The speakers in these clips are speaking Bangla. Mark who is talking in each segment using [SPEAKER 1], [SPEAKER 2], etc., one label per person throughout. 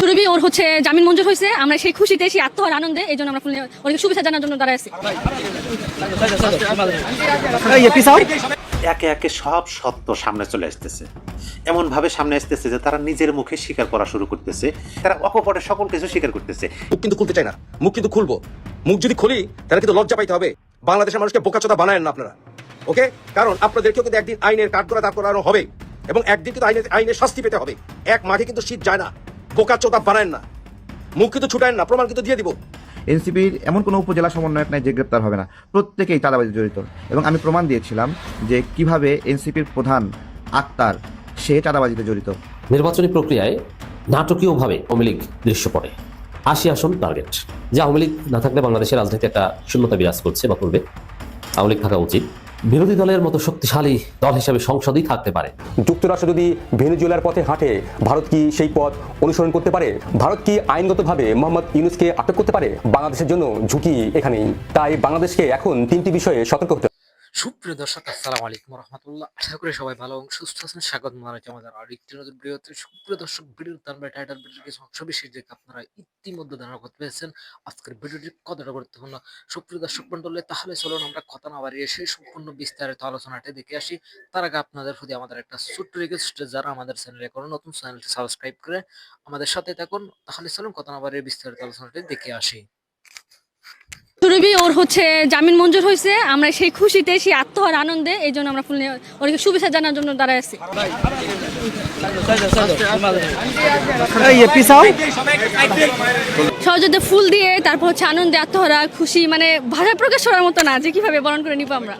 [SPEAKER 1] সুরভি ওর হচ্ছে জামিন মঞ্জুর হয়েছে। আমরা সেই খুশিতে সেই আত্মহার আনন্দে এই জন্য আমরা ফুল ওকে শুভেচ্ছা জানার জন্য দাঁড়ায় আছি।
[SPEAKER 2] একে একে সব সত্য সামনে চলে আসতেছে। এমন ভাবে সামনে আসতেছে যে তারা নিজের মুখে স্বীকার করা শুরু করতেছে। তারা অকপটে সকল কিছু স্বীকার করতেছে।
[SPEAKER 3] মুখ কিন্তু খুলতে চাই না। মুখ কিন্তু খুলবো। মুখ যদি খুলি তাহলে কিন্তু লজ্জা পাইতে হবে। বাংলাদেশের মানুষকে বোকাচোদা বানায় না আপনারা। ওকে? কারণ আপনাদেরকেও কিন্তু একদিন আইনের কাঠ করে দাঁড় করানো হবে এবং একদিন কিন্তু আইনের আইনের শাস্তি পেতে হবে। এক মাঠে কিন্তু শীত যায় না বোকাচোদা বানায়েন না। মুখ কিন্তু ছুটায় না প্রমাণ কিন্তু দিয়ে দিব।
[SPEAKER 4] এনসিপির এমন কোনো উপজেলা সমন্বয়ক নাই যে গ্রেপ্তার হবে না। প্রত্যেকেই চাঁদাবাজি জড়িত। এবং আমি প্রমাণ দিয়েছিলাম যে কীভাবে এনসিপির প্রধান আক্তার সে চাঁদাবাজিতে জড়িত।
[SPEAKER 5] নির্বাচনী প্রক্রিয়ায় নাটকীয়ভাবে আওয়ামী লীগ দৃশ্য পড়ে। আশি আসন টার্গেট। যে আওয়ামী লীগ না থাকলে বাংলাদেশের রাজনীতি একটা শূন্যতা বিরাজ করছে বা করবে। আওয়ামী লীগ থাকা উচিত। বিরোধী দলের মতো শক্তিশালী দল হিসেবে সংসদেই থাকতে পারে।
[SPEAKER 6] যুক্তরাষ্ট্র যদি ভেনেজুয়েলার পথে হাঁটে, ভারত কি সেই পথ অনুসরণ করতে পারে? ভারত কি আইনগতভাবে মোহাম্মদ ইউনুসকে আটক করতে পারে? বাংলাদেশের জন্য ঝুঁকি এখানেই। তাই বাংলাদেশকে এখন তিনটি বিষয়ে সতর্ক হতে।
[SPEAKER 7] সুপ্রিয় দর্শক, আসসালামু আলাইকুম রহমতুল্লাহ। আশা করি সবাই ভালো এবং সুস্থ আছেন। স্বাগত জানাচ্ছি আমাদের আরেকটি নতুন ভিডিওতে। সুপ্রিয় দর্শক, ভিডিওর তার টাইটেল ভিডিওর কিছু অংশ বিশেষ দেখে আপনারা ইতিমধ্যে ধারণা করতে পেরেছেন আজকের ভিডিওটি কতটা গুরুত্বপূর্ণ? সুপ্রিয় দর্শক মন্ডলে তাহলে চলুন আমরা কথা না বাড়িয়ে সেই সম্পূর্ণ বিস্তারিত আলোচনাটি দেখে আসি। তার আগে আপনাদের প্রতি আমাদের একটা ছোট্ট রিকোয়েস্ট যারা আমাদের চ্যানেলে কোনো নতুন চ্যানেলটি সাবস্ক্রাইব করে আমাদের সাথে থাকুন। তাহলে চলুন কথা না বাড়িয়ে বিস্তারিত আলোচনাটি দেখে আসি।
[SPEAKER 1] সুরভি ওর হচ্ছে জামিন মঞ্জুর হয়েছে। আমরা সেই খুশিতে সেই আত্মহার আনন্দে এই জন্য আমরা ফুল নিয়ে- ওকে শুভেচ্ছা জানার জন্য দাঁড়ায় আছি। সহযোগিতা ফুল দিয়ে তারপর হচ্ছে আনন্দে আত্মহারা খুশি মানে ভাষা প্রকাশ করার মতো না যে কীভাবে বরণ করে নিব আমরা।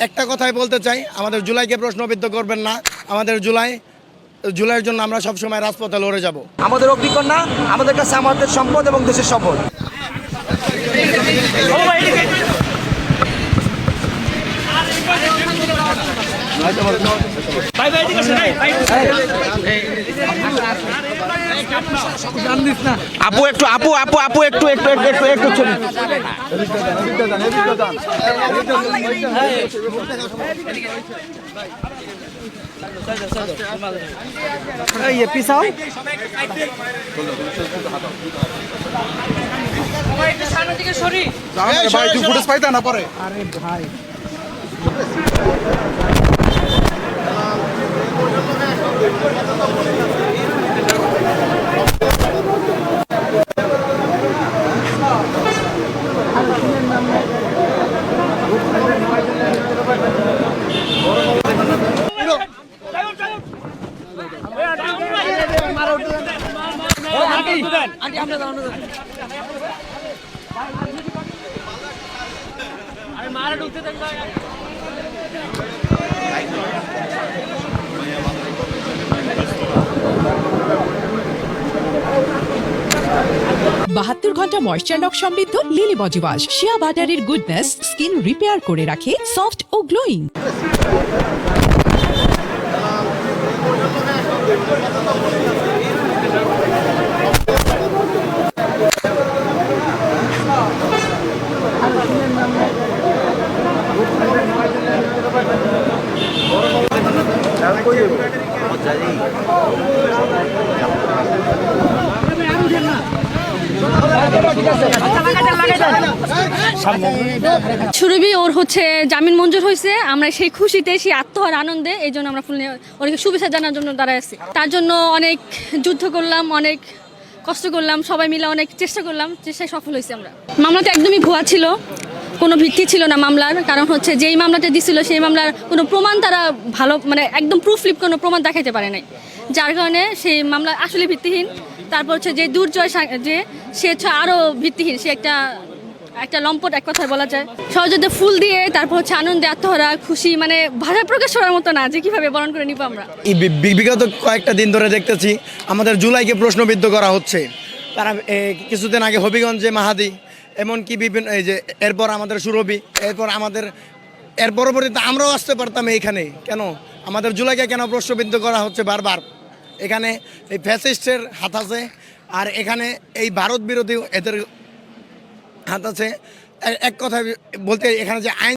[SPEAKER 8] একটা কথাই বলতে চাই আমাদের জুলাইকে প্রশ্নবিদ্ধ করবেন না। আমাদের জুলাই জুলাইয়ের জন্য আমরা সবসময় রাজপথে লড়ে যাব।
[SPEAKER 9] আমাদের অগ্নিকন্যা আমাদের কাছে আমাদের সম্পদ এবং দেশের সম্পদ আপু একটু আপু আপু আপু একটু একটু একটু একটু একটু ছবি মারা ঢুকতে থাকবে
[SPEAKER 10] বাহাত্তর ঘণ্টা ময়শ্চার লক সমৃদ্ধ লিলি বডি ওয়াশ শিয়া বাটারের গুডনেস স্কিন রিপেয়ার করে রাখে সফট ও গ্লোয়িং
[SPEAKER 1] সুরভি, ওর হচ্ছে জামিন মঞ্জুর হয়েছে। আমরা সেই খুশিতে, সেই আত্মহার আনন্দে এই জন্য আমরা ফুল ওকে শুভেচ্ছা জানার জন্য দাঁড়ায় আছি। তার জন্য অনেক যুদ্ধ করলাম, অনেক কষ্ট করলাম, সবাই মিলে অনেক চেষ্টা করলাম, চেষ্টায় সফল হয়েছি আমরা। মামলাটা একদমই ভুয়া ছিল, কোনো ভিত্তি ছিল না মামলার, কারণ হচ্ছে যেই মামলাটা দিছিল, সেই মামলার কোনো প্রমাণ তারা ভালো মানে একদম প্রুফলিপ কোনো প্রমাণ দেখাইতে পারে নাই। যার কারণে সেই মামলা আসলে ভিত্তিহীন। তারপর হচ্ছে যে দুর্জয় যে, সে হচ্ছে আরও ভিত্তিহীন, সে একটা একটা লম্পট এক কথায় বলা যায়। সহযোগিতা ফুল দিয়ে, তারপর হচ্ছে আনন্দে আত্মহারা, খুশি মানে ভাষায় প্রকাশ করার মতো না, যে কীভাবে বরণ করে নিব আমরা।
[SPEAKER 8] বিগত কয়েকটা দিন ধরে দেখতেছি, আমাদের জুলাইকে প্রশ্নবিদ্ধ করা হচ্ছে। তারা কিছুদিন আগে হবিগঞ্জে মাহাদি, এমনকি বিভিন্ন, এই যে এরপর আমাদের সুরভি, এরপর আমাদের, এর পরবর্তীতে আমরাও আসতে পারতাম এইখানে। কেন? আমাদের জুলাইকে কেন প্রশ্নবিদ্ধ করা হচ্ছে বারবার? এখানে এই ফ্যাসিস্টের হাত আছে, আর এখানে এই ভারত বিরোধী এদের হাত আছে। এক কথা বলতে এখানে যে আইন